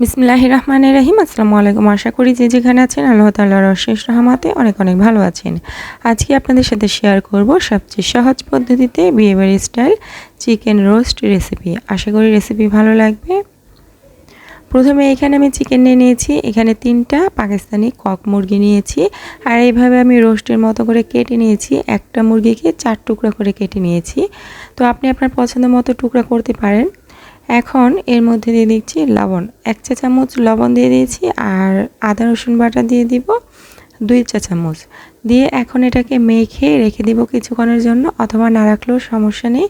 বিসমিল্লাহ রহমান রহিম আসসালামু আলাইকুম। আশা করি যে যেখানে আছেন আল্লাহ তাল্লাহর অশেষ রহমাতে অনেক অনেক ভালো আছেন। আজকে আপনাদের সাথে শেয়ার করব সবচেয়ে সহজ পদ্ধতিতে বিয়েবাড়ি স্টাইল চিকেন রোস্ট রেসিপি আশা করি রেসিপি ভালো লাগবে। প্রথমে এখানে আমি চিকেন নিয়ে নিয়েছি। এখানে তিনটা পাকিস্তানি কক মুরগি নিয়েছি। আর এইভাবে আমি রোস্টের মতো করে কেটে নিয়েছি। একটা মুরগিকে চার টুকরা করে কেটে নিয়েছি। তো আপনি আপনার পছন্দ মতো টুকরা করতে পারেন। এখন এর মধ্যে দিয়ে দিচ্ছি লবণ। এক চা চামচ লবণ দিয়ে দিয়েছি আর আদা, রসুন বাটা দিয়ে দিব দুই চা চামচ। দিয়ে এখন এটাকে মেখে রেখে দিব কিছুক্ষণের জন্য অথবা না রাখলেও সমস্যা নেই।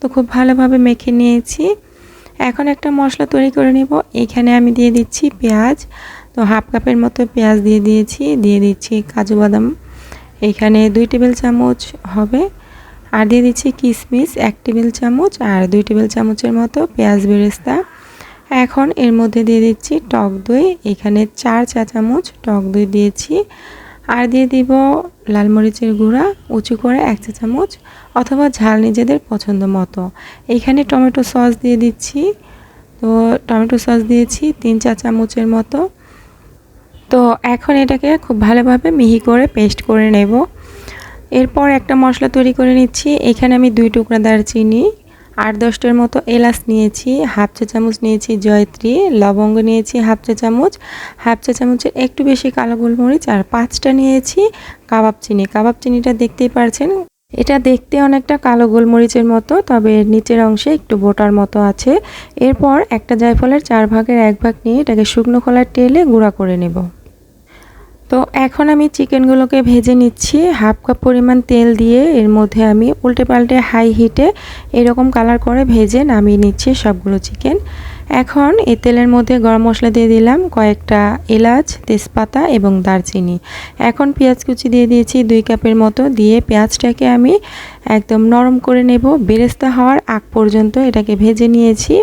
তো খুব ভালোভাবে মেখে নিয়েছি। এখন একটা মশলা তৈরি করে নিব। এখানে আমি দিয়ে দিচ্ছি পেঁয়াজ। তো হাফ কাপের মতো পেঁয়াজ দিয়ে দিয়েছি। দিয়ে দিচ্ছি কাজু বাদাম। এখানে দুই টেবিল চামচ হবে। আর দিয়ে দিচ্ছি কিশমিশ এক টেবিল চামচ আর দুই টেবিল চামচের মতো পেঁয়াজ বেরেস্তা। এখন এর মধ্যে দিয়ে দিচ্ছি টক দই, এখানে চার চা চামচ টক দই দিয়েছি। আর দিয়ে দিব লাল মরিচের গুঁড়া, উঁচু করে এক চা চামচ অথবা ঝাল নিজেদের পছন্দ মতো। এখানে টমেটো সস দিয়ে দিচ্ছি। তো টমেটো সস দিয়েছি তিন চা চামচের মতো। তো এখন এটাকে খুব ভালোভাবে মিহি করে পেস্ট করে নেব। এরপর একটা মশলা তৈরি করে নিচ্ছি। এখানে আমি দুই টুকরা দারচিনি, আট দশটার মতো এলাচ নিয়েছি, হাফ চা চামচ নিয়েছি জয়ত্রী, লবঙ্গ নিয়েছি হাফ চা চামচ, হাফ চা চামচের একটু বেশি কালো গোলমরিচ আর পাঁচটা নিয়েছি কাবাব চিনি। কাবাব চিনিটা দেখতেই পারছেন, এটা দেখতে অনেকটা কালো গোলমরিচের মতো, তবে নিচের অংশে একটু বোটার মতো আছে। এরপর একটা জায়ফলের চার ভাগের এক ভাগ নিয়ে এটাকে শুকনো খোলার টেলে গুঁড়া করে নেব। তো এখন আমি চিকেনগুলোকে ভেজে নিচ্ছি। হাফ কাপ পরিমাণ তেল দিয়ে এর মধ্যে আমি উল্টে পাল্টে হাই হিটে এরকম কালার করে ভেজে নামিয়ে নিচ্ছি সবগুলো চিকেন। এখন এই তেলের মধ্যে গরম মশলা দিয়ে দিলাম কয়েকটা এলাচ, তেজপাতা এবং দারচিনি। এখন পেঁয়াজ কুচি দিয়ে দিয়েছি দুই কাপের মতো দিয়ে পেঁয়াজটাকে আমি একদম নরম করে নেব। বেরেস্তা হওয়ার আগ পর্যন্ত এটাকে ভেজে নিয়েছি।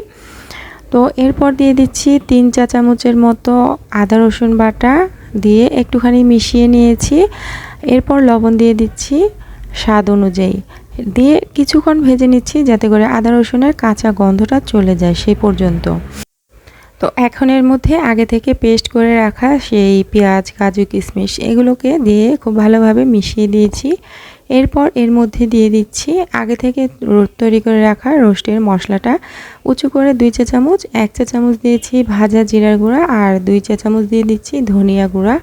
তো এরপর দিয়ে দিচ্ছি তিন চা চামচের মতো আদা রসুন বাটা দিয়ে একটুখানি মিশিয়ে নিয়েছি। এরপর লবণ দিয়ে দিচ্ছি স্বাদ অনুযায়ী। দিয়ে কিছুক্ষণ ভেজে নিচ্ছি যাতে করে আদা রসুনের কাঁচা গন্ধটা চলে যায় সেই পর্যন্ত। তো এখন এর মধ্যে আগে থেকে পেস্ট করে রাখা সেই পেঁয়াজ, কাজু কিশমিশ এগুলোকে দিয়ে খুব ভালোভাবে মিশিয়ে দিয়েছি। এরপর এর মধ্যে দিয়ে দিচ্ছি আগে থেকে তৈরি করে রাখা রোস্টের মশলাটা। উঁচু করে দুই চা চামচ, এক চা চামচ দিয়েছি ভাজা জিরার গুঁড়া আর দুই চা চামচ দিয়ে দিচ্ছি ধনিয়া গুঁড়া।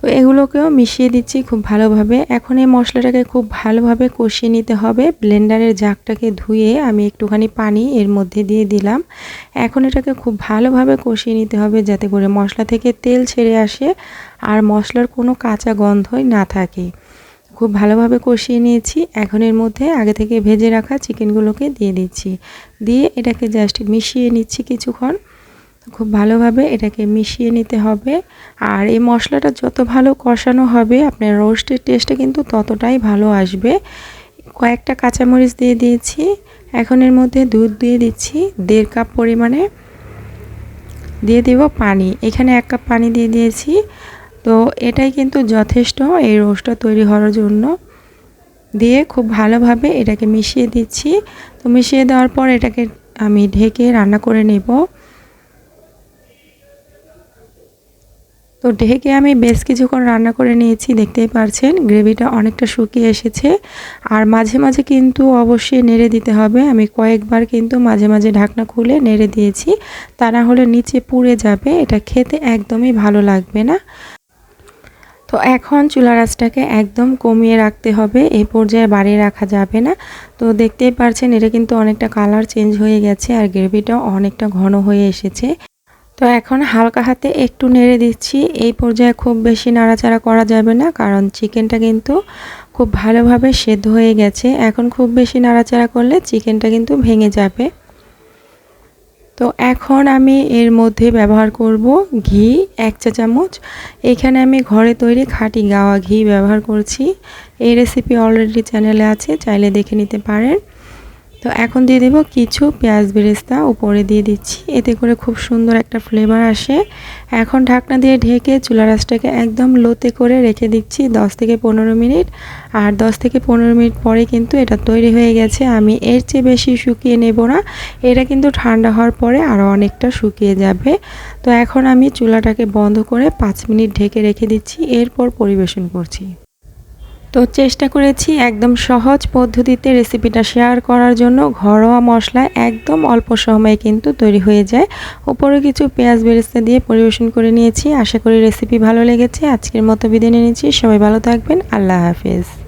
তো এগুলোকেও মিশিয়ে দিচ্ছি খুব ভালোভাবে। এখন এই মশলাটাকে খুব ভালোভাবে কষিয়ে নিতে হবে। ব্লেন্ডারের জাকটাকে ধুয়ে আমি একটুখানি পানি এর মধ্যে দিয়ে দিলাম। এখন এটাকে খুব ভালোভাবে কষিয়ে নিতে হবে যাতে করে মশলা থেকে তেল ছেড়ে আসে আর মশলার কোনো কাঁচা গন্ধই না থাকে। খুব ভালোভাবে কষিয়ে নিয়েছি। এখন এর মধ্যে আগে থেকে ভেজে রাখা চিকেনগুলোকে দিয়ে দিচ্ছি। দিয়ে এটাকে জাস্ট মিশিয়ে নিচ্ছি কিছুক্ষণ। খুব ভালোভাবে এটাকে মিশিয়ে নিতে হবে। আর এই মশলাটা যত ভালো কষানো হবে, আপনার রোস্টের টেস্টটা কিন্তু ততটাই ভালো আসবে। কয়েকটা কাঁচামরিচ দিয়ে দিয়েছি। এখন এর মধ্যে দুধ দিয়ে দিচ্ছি দেড় কাপ পরিমাণে। দিয়ে দেব পানি। এখানে এক কাপ পানি দিয়ে দিয়েছি। তো এটাই কিন্তু যথেষ্ট এই রোস্টটা তৈরি হওয়ার জন্য। দিয়ে খুব ভালোভাবে এটাকে মিশিয়ে দিচ্ছি। তো মিশিয়ে দেওয়ার পর এটাকে আমি ঢেকে রান্না করে নেব। তো ঢেকে আমি বেশ কিছুক্ষণ রান্না করে নিয়েছি, দেখতেই পারছেন গ্রেভিটা অনেকটা শুকিয়ে এসেছে। আর মাঝে মাঝে কিন্তু অবশ্যই নেড়ে দিতে হবে। আমি কয়েকবার কিন্তু মাঝে মাঝে ঢাকনা খুলে নেড়ে দিয়েছি। তা না হলে নিচে পুড়ে যাবে। এটা খেতে একদমই ভালো লাগবে না। তো এখন চুলা রাসটাকে একদম কমিয়ে রাখতে হবে এই পর্যায়ে বাড়িয়ে রাখা যাবে না। তো দেখতেই পারছেন, এটা কিন্তু অনেকটা কালার চেঞ্জ হয়ে গেছে আর গ্রেভিটাও অনেকটা ঘন হয়ে এসেছে। তো এখন হালকা হাতে একটু নেড়ে দিচ্ছি, এই পর্যায়ে খুব বেশি নাড়াচাড়া করা যাবে না, কারণ চিকেনটা কিন্তু খুব ভালোভাবে সেদ্ধ হয়ে গেছে। এখন খুব বেশি নাড়াচাড়া করলে চিকেনটা কিন্তু ভেঙে যাবে। তো এখন আমি এর মধ্যে ব্যবহার করব ঘি, এক চা চামচ। এখানে আমি ঘরে তৈরি খাঁটি গাওয়া ঘি ব্যবহার করছি। এই রেসিপি অলরেডি চ্যানেলে আছে, চাইলে দেখে নিতে পারেন। তো এখন দিয়ে দেব কিছু পেঁয়াজ বেরেস্তা, উপরে দিয়ে দিচ্ছি। এতে করে খুব সুন্দর একটা ফ্লেভার আসে। এখন ঢাকনা দিয়ে ঢেকে চুলা রাসটাকে একদম লোতে করে রেখে দিচ্ছি 10 থেকে পনেরো মিনিট। আর 10 থেকে পনেরো মিনিট পরে কিন্তু এটা তৈরি হয়ে গেছে। আমি এর চেয়ে বেশি শুকিয়ে নেব না। এটা কিন্তু ঠান্ডা হওয়ার পরে আরও অনেকটা শুকিয়ে যাবে। তো এখন আমি চুলাটাকে বন্ধ করে পাঁচ মিনিট ঢেকে রেখে দিচ্ছি। এরপর পরিবেশন করছি। তো চেষ্টা করেছি একদম সহজ পদ্ধতিতে রেসিপিটা শেয়ার করার জন্য। ঘরোয়া মশলা একদম অল্প সময়ে কিন্তু তৈরি হয়ে যায়। উপরে কিছু পেঁয়াজ বেরেস্তা দিয়ে পরিবেশন করে নিয়েছি। আশা করি রেসিপি ভালো লেগেছে। আজকের মতো বিদায় নিয়েছি সবাই ভালো থাকবেন। আল্লাহ হাফেজ।